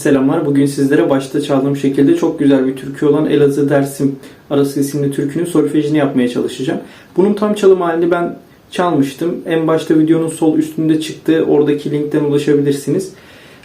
selamlar. Bugün sizlere başta çaldığım şekilde çok güzel bir türkü olan Elazığ Dersim Arası isimli türkünün solfejini yapmaya çalışacağım. Bunun tam çalım halini ben çalmıştım. En başta videonun sol üstünde çıktı. Oradaki linkten ulaşabilirsiniz.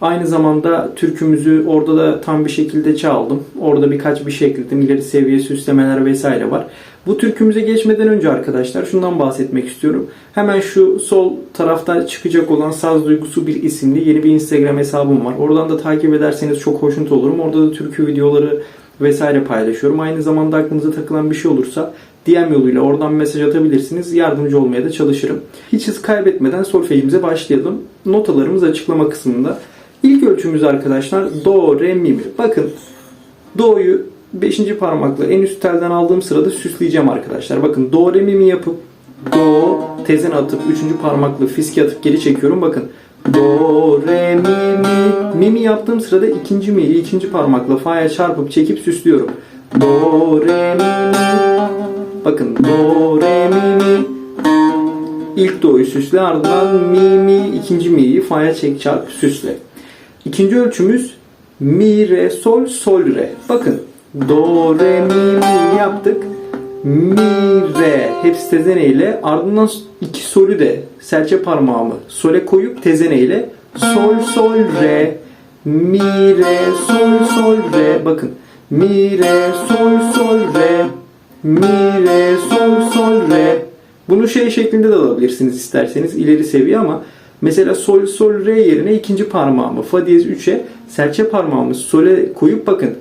Aynı zamanda türkümüzü orada da tam bir şekilde çaldım. Orada birkaç bir ekledim. İleri seviye süslemeler vesaire var. Bu türkümüze geçmeden önce arkadaşlar şundan bahsetmek istiyorum. Hemen şu sol tarafta çıkacak olan Saz Duygusu bir isimli yeni bir Instagram hesabım var. Oradan da takip ederseniz çok hoşnut olurum. Orada da türkü videoları vesaire paylaşıyorum. Aynı zamanda aklınıza takılan bir şey olursa DM yoluyla oradan mesaj atabilirsiniz. Yardımcı olmaya da çalışırım. Hiç hız kaybetmeden solfejimize başlayalım. Notalarımız açıklama kısmında. İlk ölçümüz arkadaşlar Do, Re, Mi. mi. Bakın Do'yu 5. parmakla en üst telden aldığım sırada süsleyeceğim arkadaşlar. Bakın Do, Re, Mi, Mi yapıp Do, tezen atıp 3. parmakla fiski atıp geri çekiyorum. Bakın Do, Re, Mi, Mi. Mi, Mi yaptığım sırada ikinci mi'yi ikinci parmakla Fa'ya çarpıp çekip süslüyorum. Do, Re, Mi, Mi. Bakın Do, Re, Mi, Mi. İlk do'yu süsle ardından mi mi ikinci mi'yi fa'ya çek çarp süsle. İkinci ölçümüz mi re sol sol re. Bakın do re mi mi yaptık. Mi re hepsi tezene ile. Ardından iki solü de serçe parmağımı sole koyup tezene ile. Sol sol re. Mi re sol sol re. Bakın mi re sol sol re. Mi re sol sol re. Bunu şey şeklinde de alabilirsiniz isterseniz ileri seviye ama mesela sol sol re yerine ikinci parmağımı fa diyez 3'e serçe parmağımı sole koyup bakın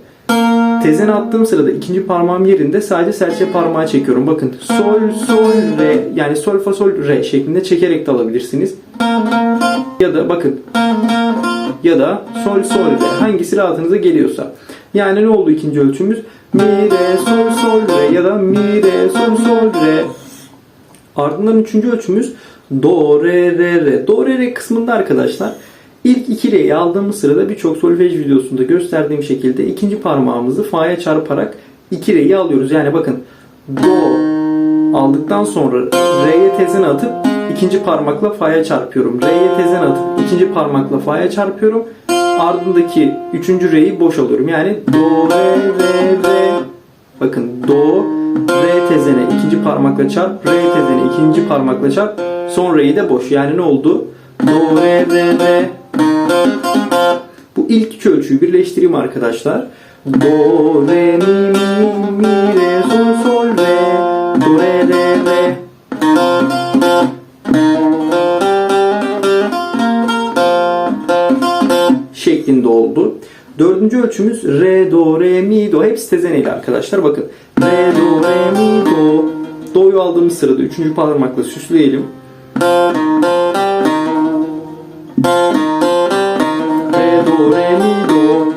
tezen attığım sırada ikinci parmağım yerinde sadece serçe parmağı çekiyorum. Bakın sol sol re yani sol fa sol re şeklinde çekerek de alabilirsiniz. Ya da bakın ya da sol sol re hangisi rahatınıza geliyorsa. Yani ne oldu ikinci ölçümüz? Mi re sol sol re ya da mi re sol sol re Ardından üçüncü ölçümüz do, re, re, re. Do, re, re kısmında arkadaşlar ilk iki re'yi aldığımız sırada birçok solfej videosunda gösterdiğim şekilde ikinci parmağımızı fa'ya çarparak iki re'yi alıyoruz. Yani bakın do aldıktan sonra re'ye tezen atıp ikinci parmakla fa'ya çarpıyorum. Re'ye tezen atıp ikinci parmakla fa'ya çarpıyorum. Ardındaki üçüncü re'yi boş alıyorum. Yani do, re, re, re. Bakın do, re tezene ikinci parmakla çarp, re tezene ikinci parmakla çarp, son re'yi de boş. Yani ne oldu? Do, re, re, re. Bu ilk iki ölçüyü birleştireyim arkadaşlar. Do, re, mi, mi, mi, re, sol, sol, re. Do, re, re, re. şeklinde oldu. Dördüncü ölçümüz re, do, re, mi, do. Hepsi tezeneyli arkadaşlar. Bakın. Re, do, re, mi, do. Do'yu aldığımız sırada üçüncü parmakla süsleyelim. Re, do, re, mi, do.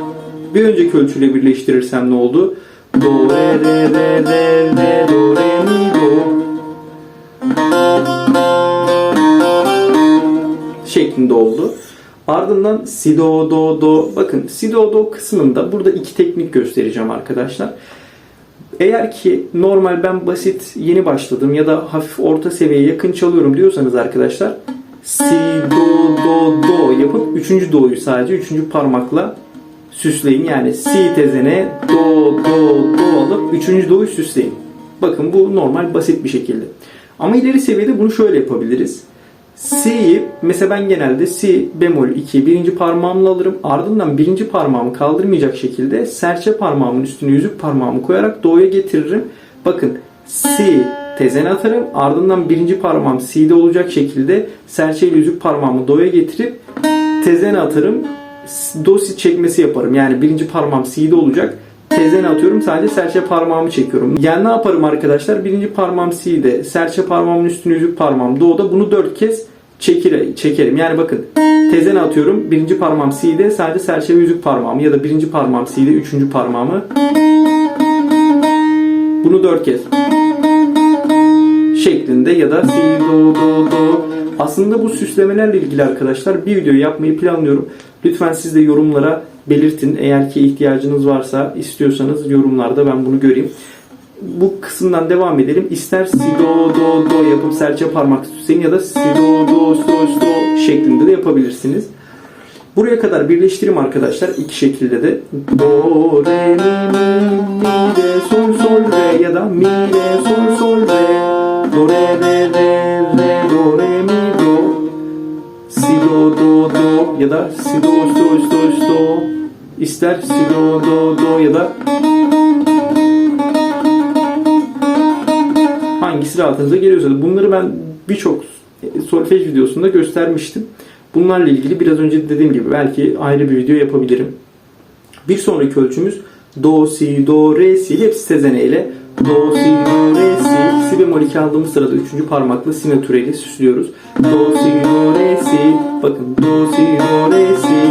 Bir önceki ölçüyle birleştirirsem ne oldu? Do, re, re, re, re, re, do, re, mi, do. Şeklinde oldu. Ardından si do do do. Bakın si do do kısmında burada iki teknik göstereceğim arkadaşlar. Eğer ki normal ben basit yeni başladım ya da hafif orta seviyeye yakın çalıyorum diyorsanız arkadaşlar si do do do yapıp üçüncü do'yu sadece üçüncü parmakla süsleyin. Yani si tezene do do do alıp üçüncü do'yu süsleyin. Bakın bu normal basit bir şekilde. Ama ileri seviyede bunu şöyle yapabiliriz. C'yi mesela ben genelde C bemol 2 birinci parmağımla alırım. Ardından birinci parmağımı kaldırmayacak şekilde serçe parmağımın üstüne yüzük parmağımı koyarak do'ya getiririm. Bakın C tezen atarım. Ardından birinci parmağım C'de olacak şekilde serçe ile yüzük parmağımı do'ya getirip tezen atarım. Do si çekmesi yaparım. Yani birinci parmağım C'de olacak. Tezen atıyorum sadece serçe parmağımı çekiyorum. Yani ne yaparım arkadaşlar? Birinci parmağım C'de, serçe parmağımın üstüne yüzük parmağım Do'da bunu dört kez çekire, çekerim. Yani bakın tezen atıyorum. Birinci parmağım C'de sadece serçe ve yüzük parmağımı ya da birinci parmağım C'de üçüncü parmağımı bunu dört kez şeklinde ya da si do do do aslında bu süslemelerle ilgili arkadaşlar bir video yapmayı planlıyorum. Lütfen siz de yorumlara belirtin. Eğer ki ihtiyacınız varsa istiyorsanız yorumlarda ben bunu göreyim. Bu kısımdan devam edelim. İster si do do do yapıp serçe parmak süsleyin ya da si do do so so şeklinde de yapabilirsiniz. Buraya kadar birleştireyim arkadaşlar iki şekilde de. Do, re, mi, mi, mi, re, sol, sol, re ya da mi, re, sol, sol, re. Do, re, re, re, re, do, re, mi, do. Do, do, ya da si, do, do, do, do. İster si, do, do, do ya da hangisi rahatınıza geliyorsa. Bunları ben birçok solfej videosunda göstermiştim. Bunlarla ilgili biraz önce dediğim gibi belki ayrı bir video yapabilirim. Bir sonraki ölçümüz Do, Si, Do, Re, Si hepsi sezeneyle Do, Si, 12 aldığımız sırada 3. parmakla sinatüreyle süslüyoruz. Do, si, re, si. Bakın do, si, re, si.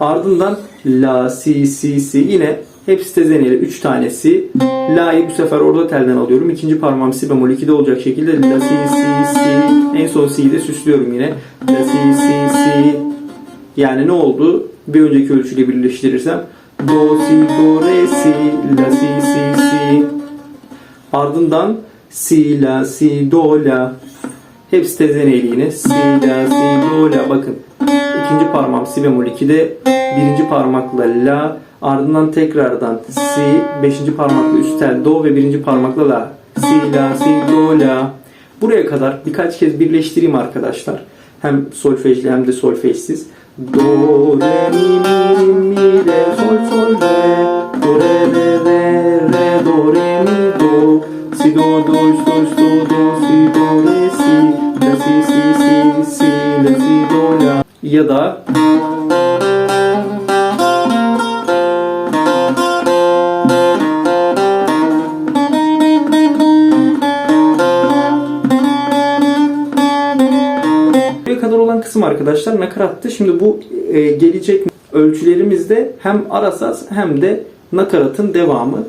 Ardından la, si, si, si. Yine hepsi tezeneyle 3 tanesi. La'yı bu sefer orada telden alıyorum. İkinci parmağım si bemol 2'de olacak şekilde la, si, si, si. En son si'yi de süslüyorum yine. La, si, si, si. Yani ne oldu? Bir önceki ölçüyle birleştirirsem Do, si, do, re, si, la, si, si, si. Ardından Si, La, Si, Do, La Hepsi tezeneyli yine. Si, La, Si, Do, La Bakın ikinci parmağım Si bemol 2'de birinci parmakla La ardından tekrardan Si beşinci parmakla üst tel Do ve birinci parmakla La Si, La, Si, Do, La Buraya kadar birkaç kez birleştireyim arkadaşlar. Hem solfejli hem de solfejsiz. Do, re, mi, mi, mi, Ya da kadar olan kısım arkadaşlar nakarattı. Şimdi bu e, gelecek ölçülerimizde hem arasaz hem de nakaratın devamı.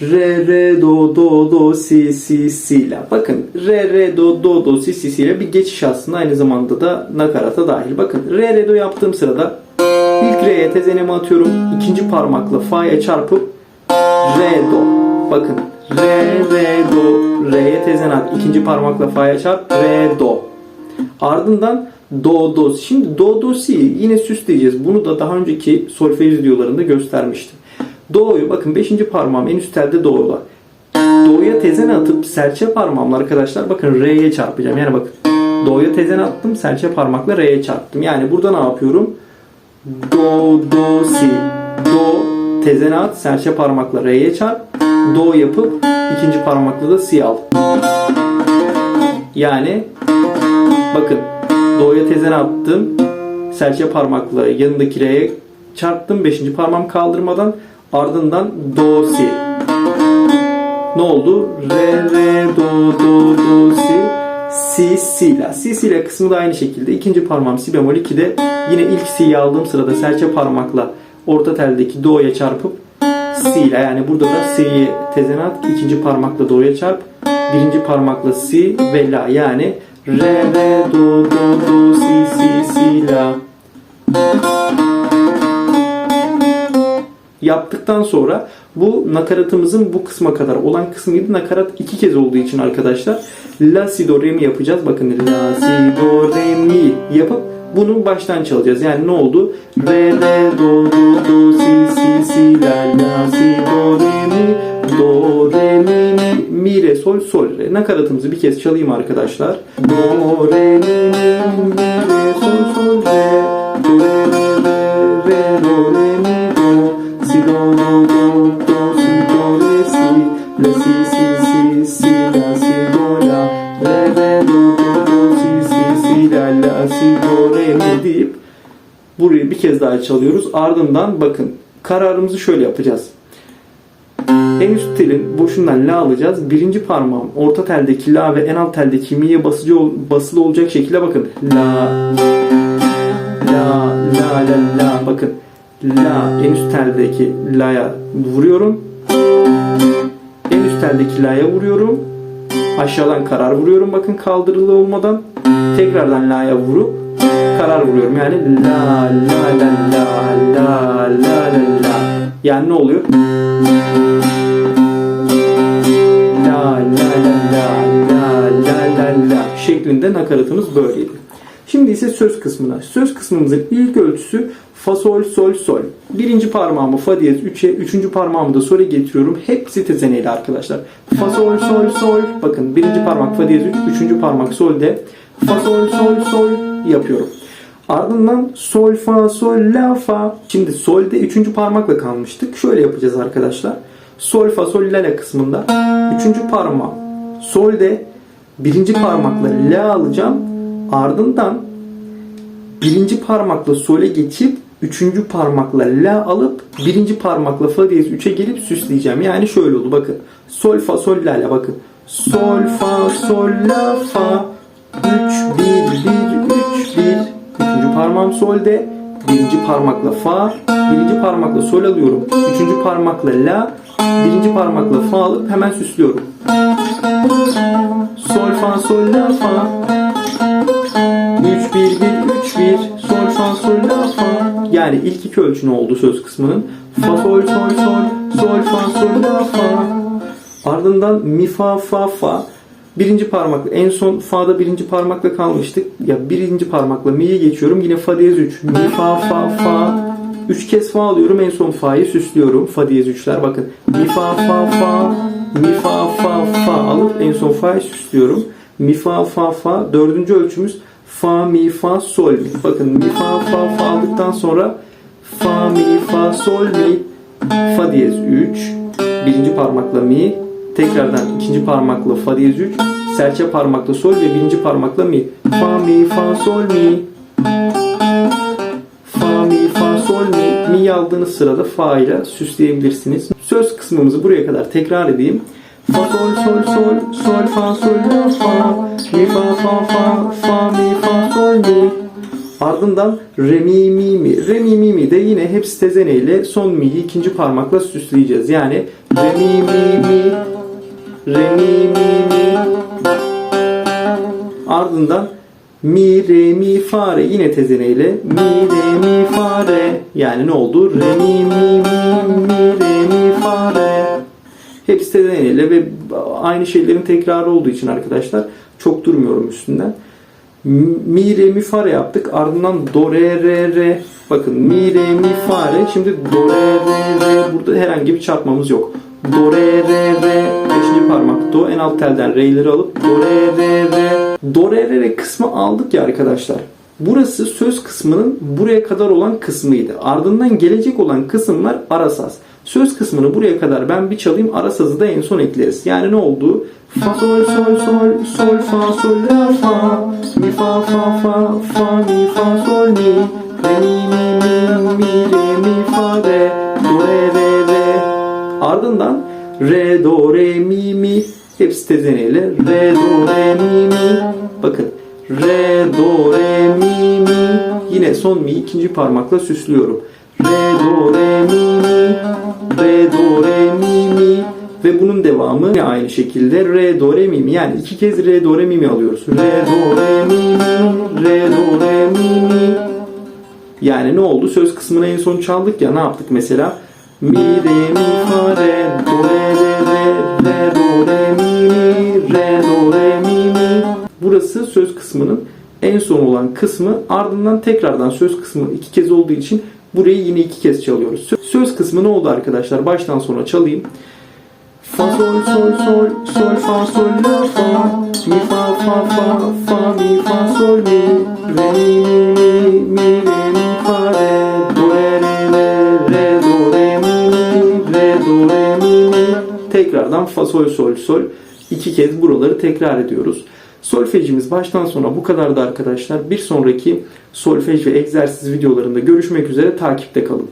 Re, re, do, do, do, si, si, si la. Bakın re, re, do, do, do, si, si, si ile bir geçiş aslında aynı zamanda da nakarata dahil. Bakın re, re, do yaptığım sırada ilk re'ye tezenemi atıyorum. ikinci parmakla fa'ya çarpıp re, do. Bakın re, re, do, re'ye tezen at. ikinci parmakla fa'ya çarp, re, do. Ardından do do. Şimdi do do si yine süsleyeceğiz. Bunu da daha önceki solfej videolarında göstermiştim. Do'yu bakın 5. parmağım en üst telde do'da. Do'ya tezen atıp serçe parmağımla arkadaşlar bakın re'ye çarpacağım. Yani bakın do'ya tezen attım serçe parmakla re'ye çarptım. Yani burada ne yapıyorum? Do do si. Do tezen at serçe parmakla re'ye çarp. Do yapıp ikinci parmakla da si al. Yani Bakın do'ya tezen attım. Serçe parmakla yanındaki re'ye çarptım. Beşinci parmağım kaldırmadan ardından do si. Ne oldu? Re re do do do si si si la. Si si la kısmı da aynı şekilde. İkinci parmağım si bemol 2'de yine ilk si'yi aldığım sırada serçe parmakla orta teldeki do'ya çarpıp si la. Yani burada da si'yi tezen at. ikinci parmakla do'ya çarp. Birinci parmakla si ve la. Yani Re, re, do, do, do, si, si, si, la. Yaptıktan sonra bu nakaratımızın bu kısma kadar olan kısmıydı. Nakarat iki kez olduğu için arkadaşlar La, si, do, re, mi yapacağız. Bakın La, si, do, re, mi yapıp bunu baştan çalacağız. Yani ne oldu? Re, re, do, do, do, si, si, si, la, la, si, do, re, mi, do, re, mi, mi, mi, re, sol, sol, re. Nakaratımızı bir kez çalayım arkadaşlar. Do, re, mi, mi, mi, re, sol, sol, re. Do, re, re, re, re, do, re, burayı bir kez daha çalıyoruz. Ardından bakın kararımızı şöyle yapacağız. En üst telin boşundan la alacağız. Birinci parmağım orta teldeki la ve en alt teldeki mi'ye basıcı basılı olacak şekilde bakın. La la la la la bakın. La en üst teldeki la'ya vuruyorum. En üst teldeki la'ya vuruyorum. Aşağıdan karar vuruyorum bakın kaldırılı olmadan. Tekrardan la'ya vurup karar vuruyorum. Yani la la la la la la la la. Yani ne oluyor? La la la la la la la la şeklinde nakaratımız böyleydi. Şimdi ise söz kısmına. Söz kısmımızın ilk ölçüsü fa sol sol sol. Birinci parmağımı fa diyez 3'e, üçüncü parmağımı da sol'e getiriyorum. Hepsi tezeneyli arkadaşlar. Fa sol sol sol. Bakın birinci parmak fa diyez 3, üçüncü parmak sol'de. Fa sol sol sol yapıyorum. Ardından sol fa sol la fa. Şimdi sol'de üçüncü parmakla kalmıştık. Şöyle yapacağız arkadaşlar. Sol fa sol la la kısmında üçüncü parmağım sol'de birinci parmakla la alacağım. Ardından birinci parmakla sol'e geçip üçüncü parmakla la alıp birinci parmakla fa diyez 3'e gelip süsleyeceğim. Yani şöyle oldu bakın. Sol fa sol la la bakın. Sol fa sol la fa 3 1 1 3 1 Üçüncü parmağım solde. Birinci parmakla fa. Birinci parmakla sol alıyorum. Üçüncü parmakla la. Birinci parmakla fa alıp hemen süslüyorum. Sol fa sol la fa. 3 1 1 3 1 sol fa sol la fa. Yani ilk iki ölçü ne oldu söz kısmının? Fa sol sol sol sol fa sol la fa. Ardından mi fa fa fa. Birinci parmakla en son fa'da birinci parmakla kalmıştık. Ya birinci parmakla mi'ye geçiyorum. Yine fa diyez 3. Mi fa fa fa. 3 kez fa alıyorum. En son fa'yı süslüyorum. Fa diyez 3'ler bakın. Mi fa fa fa. Mi fa fa fa alıp en son fa'yı süslüyorum. Mi fa fa fa. Dördüncü ölçümüz fa mi fa sol mi. Bakın mi fa fa fa aldıktan sonra fa mi fa sol mi. Fa diyez 3. Birinci parmakla mi. Tekrardan ikinci parmakla fa diyez 3. Serçe parmakla sol ve birinci parmakla mi. Fa mi fa sol mi. Fa mi fa sol mi. Mi aldığınız sırada fa ile süsleyebilirsiniz. Söz kısmımızı buraya kadar tekrar edeyim. Fa sol sol sol sol fa sol la fa mi fa fa fa fa mi fa sol mi. Ardından re mi mi mi. Re mi mi mi de yine hepsi tezene ile son mi'yi ikinci parmakla süsleyeceğiz. Yani re mi mi mi re mi mi mi ardından mi re mi fa re yine tezene ile mi re mi fa re yani ne oldu? Re mi mi mi mi re mi fa re hepsi tezene ile ve aynı şeylerin tekrarı olduğu için arkadaşlar çok durmuyorum üstünden. Mi re mi fa re yaptık. Ardından do re re re. Bakın mi re mi fa re. Şimdi do re re re. Burada herhangi bir çarpmamız yok. Do re re re. Beşinci parmak do. En alt telden re'leri alıp do re re re. Do re re re kısmı aldık ya arkadaşlar. Burası söz kısmının buraya kadar olan kısmıydı. Ardından gelecek olan kısımlar ara saz. Söz kısmını buraya kadar ben bir çalayım ara sazı da en son ekleriz. Yani ne oldu? Fa sol sol sol sol fa sol la fa mi fa fa fa fa mi fa sol mi re mi mi mi mi re mi fa re ardından re do re mi mi. Hepsi tezeneyle re do re mi mi. Bakın re do re mi mi. Yine son mi ikinci parmakla süslüyorum. Re do re mi mi. Re do re mi mi. Ve bunun devamı aynı şekilde re do re mi mi. Yani iki kez re do re mi mi alıyoruz. Re do re mi mi. Re do re mi mi. Yani ne oldu? Söz kısmını en son çaldık ya ne yaptık mesela mi mi fa do re re re do re mi mi re do re mi mi burası söz kısmının en son olan kısmı ardından tekrardan söz kısmı iki kez olduğu için burayı yine iki kez çalıyoruz. Söz kısmı ne oldu arkadaşlar? Baştan sona çalayım. Fa sol sol sol sol fa sol la fa mi fa fa fa fa mi fa sol mi re mi mi mi mi re mi fa re tekrardan fa sol sol sol iki kez buraları tekrar ediyoruz. Solfejimiz baştan sona bu kadardı arkadaşlar. Bir sonraki solfej ve egzersiz videolarında görüşmek üzere takipte kalın.